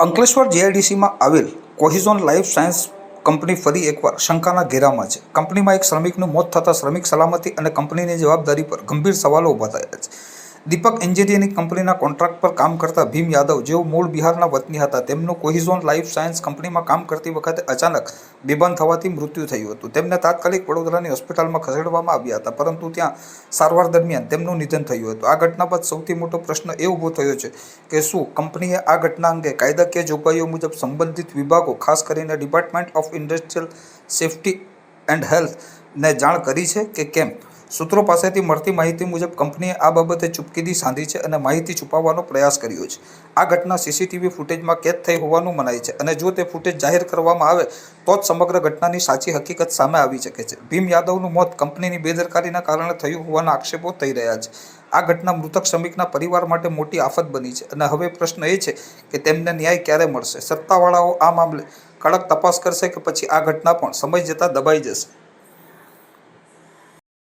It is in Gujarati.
અંકલેશ્વર જીઆઈડીસીમાં આવેલ કોહિઝોન લાઈફ સાયન્સ કંપની ફરી એકવાર શંકાના ઘેરામાં છે. કંપનીમાં એક શ્રમિકનું મોત થતાં શ્રમિક સલામતી અને કંપનીની જવાબદારી પર ગંભીર સવાલો ઊભા થયા છે. દીપક એન્જિનિયરિંગ કંપનીના કોન્ટ્રાક્ટ પર કામ કરતા ભીમ યાદવ, જેઓ મૂળ બિહારના વતની હતા, તેમનું કોહિઝોન લાઈફ સાયન્સ કંપનીમાં કામ કરતી વખતે અચાનક બેભાન થવાથી મૃત્યુ થયું હતું. તેમને તાત્કાલિક વડોદરાની હોસ્પિટલમાં ખસેડવામાં આવ્યા હતા, પરંતુ ત્યાં સારવાર દરમિયાન તેમનું નિધન થયું હતું. આ ઘટના બાદ સૌથી મોટો પ્રશ્ન એ ઊભો થયો છે કે શું કંપનીએ આ ઘટના અંગે કાયદાકીય જોગવાઈઓ મુજબ સંબંધિત વિભાગો, ખાસ કરીને department of industrial safety and હેલ્થને જાણ કરી છે કે કેમ? સૂત્રો પાસેથી મળતી માહિતી મુજબ કંપનીએ આ બાબતે ચૂપકીદી સાંધી છે અને માહિતી છુપાવવાનો પ્રયાસ કર્યો છે. આ ઘટના સીસીટીવી ફૂટેજમાં કેદ થઈ હોવાનું મનાય છે અને જો તે ફૂટેજ જાહેર કરવામાં આવે, તો જ સમગ્ર ઘટનાની સાચી હકીકત સામે આવી શકે છે. ભીમ યાદવનું મોત કંપનીની બેદરકારીના કારણે થયું હોવાના આક્ષેપો થઈ રહ્યા છે. આ ઘટના મૃતક શ્રમિકના પરિવાર માટે મોટી આફત બની છે અને હવે પ્રશ્ન એ છે કે તેમને ન્યાય ક્યારે મળશે? સત્તાવાળાઓ આ મામલે કડક તપાસ કરશે કે પછી આ ઘટના પણ સમય જતાં દબાઈ જશે?